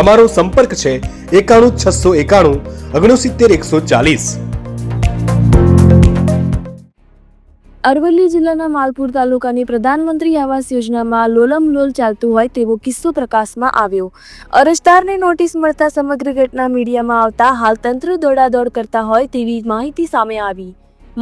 અમારો સંપર્ક છે એકાણું છસો એકાણું, ઓગણસિત્તેર એકસો ચાલીસ. અરવલ્લી જિલ્લાના માલપુર તાલુકાની પ્રધાનમંત્રી આવાસ યોજનામાં લોલમ લોલ ચાલતું હોય તેવો કિસ્સો પ્રકાશમાં આવ્યો. અરજદારને નોટિસ મળતા સમગ્ર ઘટના મીડિયામાં આવતા હાલ તંત્ર દોડાદોડ કરતા હોય તેવી માહિતી સામે આવી.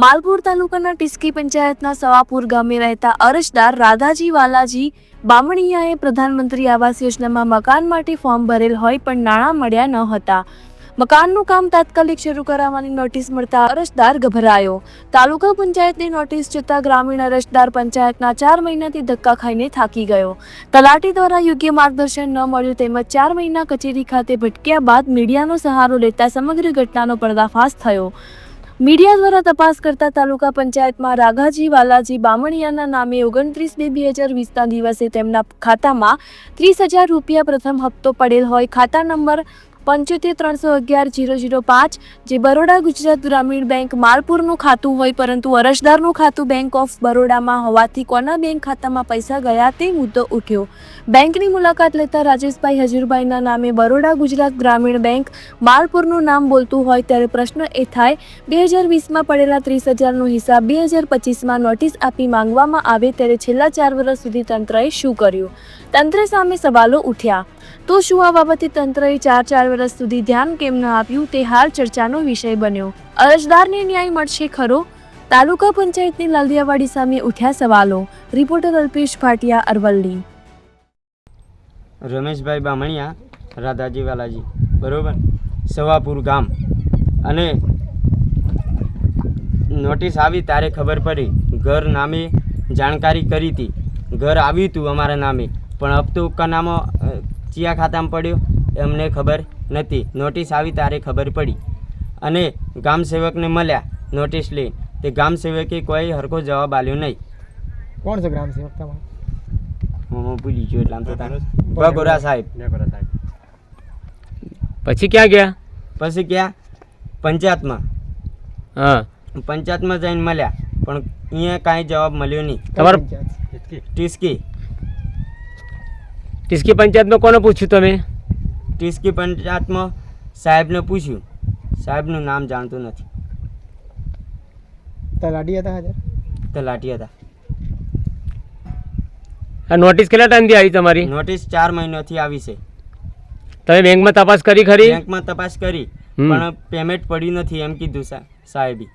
માલપુર તાલુકાના ટિસ્કી પંચાયતના સવાપુર ગામે રહેતા અરજદાર રાધાજી વાલાજી બામણીયાએ પ્રધાનમંત્રી આવાસ યોજનામાં મકાન માટે ફોર્મ ભરેલ હોય પણ નાણાં મળ્યા ન હતા. મકાનનું કામ તાત્કાલિક શરૂ કરાવવાની નોટિસ મળતા અરજદાર ગભરાયો. તાલુકા પંચાયતની નોટિસ જતા ગ્રામીણ અરજદાર પંચાયતના ચાર મહિનાથી ધક્કા ખાઈને થાકી ગયો. તલાટી દ્વારા યોગ્ય માર્ગદર્શન ન મળ્યું તેમજ ચાર મહિના કચેરી ખાતે ભટક્યા બાદ મીડિયાનો સહારો લેતા સમગ્ર ઘટનાનો પર્દાફાશ થયો. મીડિયા દ્વારા તપાસ કરતા તાલુકા પંચાયતમાં રાઘાજી વાલાજી બામણિયાના નામે ઓગણત્રીસ બે બે હજાર વીસના દિવસે તેમના ખાતામાં ત્રીસ હજાર રૂપિયા પ્રથમ હપ્તો પડેલ હોય. ખાતા નંબર પંચોતેર ત્રણસો અગિયાર જીરો જીરો પાંચ, જે બરોડા ગુજરાત ગ્રામીણ બેંક માલપુરનું ખાતું હોય પરંતુ અરજદારનું ખાતું બેંક ઓફ બરોડામાં હોવાથી કોના બેંક ખાતામાં પૈસા ગયા તે મુદ્દો ઉઠ્યો. બેંકની મુલાકાત લેતા રાજેશભાઈ હજુરભાઈના નામે બરોડા ગુજરાત ગ્રામીણ બેંક માલપુરનું નામ બોલતું હોય ત્યારે પ્રશ્ન એ થાય, બે હજાર વીસમાં પડેલા ત્રીસ હજારનો હિસાબ બે હજાર પચીસમાં નોટિસ આપી માંગવામાં આવે ત્યારે છેલ્લા ચાર વર્ષ સુધી તંત્રએ શું કર્યું? તંત્ર સામે સવાલો ઉઠ્યા. તો શું આ બાબતે તંત્રએ ચાર ચાર વર્ષ સુધી ધ્યાન કેમ ન આપ્યું તે હાલ ચર્ચાનો વિષય બન્યો. અરજદારને ન્યાય મળશે ખરો? તાલુકા પંચાયતની લાલિયાવાડી સામે ઉઠ્યા સવાલો. રિપોર્ટર અલ્પેશ ભાટિયા અરવલ્લી. રમેશભાઈ બામણિયા રાધાજી વાલાજી. બરોબર? સવાપુર ગામ. અને નોટિસ આવી ત્યારે ખબર પડી. ઘર નામે જાણકારી કરી હતી. ઘર આવ્યું હતું અમારા નામે. પણ હપ્તો અ, ચિયા ખાતામાં પડ્યો. એમને ખબર નથી નોટિસ આવી ત્યારે ખબર પડી. અને ગામ સેવકને મળ્યા. નોટિસ લઈ. તે ગામ સેવકે કોઈ હરખો જવાબ આપ્યો નહીં. કોણ છે ગ્રામ સેવક તમારો? હું ભૂલી ગયો એટલે આમ તો તારે. બગોરા સાહેબ. પછી ક્યાં ગયા? પછી ગયા પંચાયતમાં. હા. પંચાયતમાં જઈને મળ્યા. પણ અહીંયા કાંઈ જવાબ મળ્યો નહીં. તમારે ટિસ્કી. ટિસ્કી. ટીસ્કી પંચાયતમાં કોને પૂછ્યું તમે? ટીસ્કી પંચાયતમાં સાહેબને પૂછ્યું. સાહેબનું નામ જાણતું નથી. તલાટી હતા હાજર? તલાટી હતા. આ નોટિસ કેટલા ટાઈમથી આવી તમારી? નોટિસ ચાર મહિનાથી આવી છે. તમે બેંકમાં તપાસ કરી ખરી? બેંકમાં તપાસ કરી પણ પેમેન્ટ પડ્યું નથી એમ કીધું સા- સાહેબે.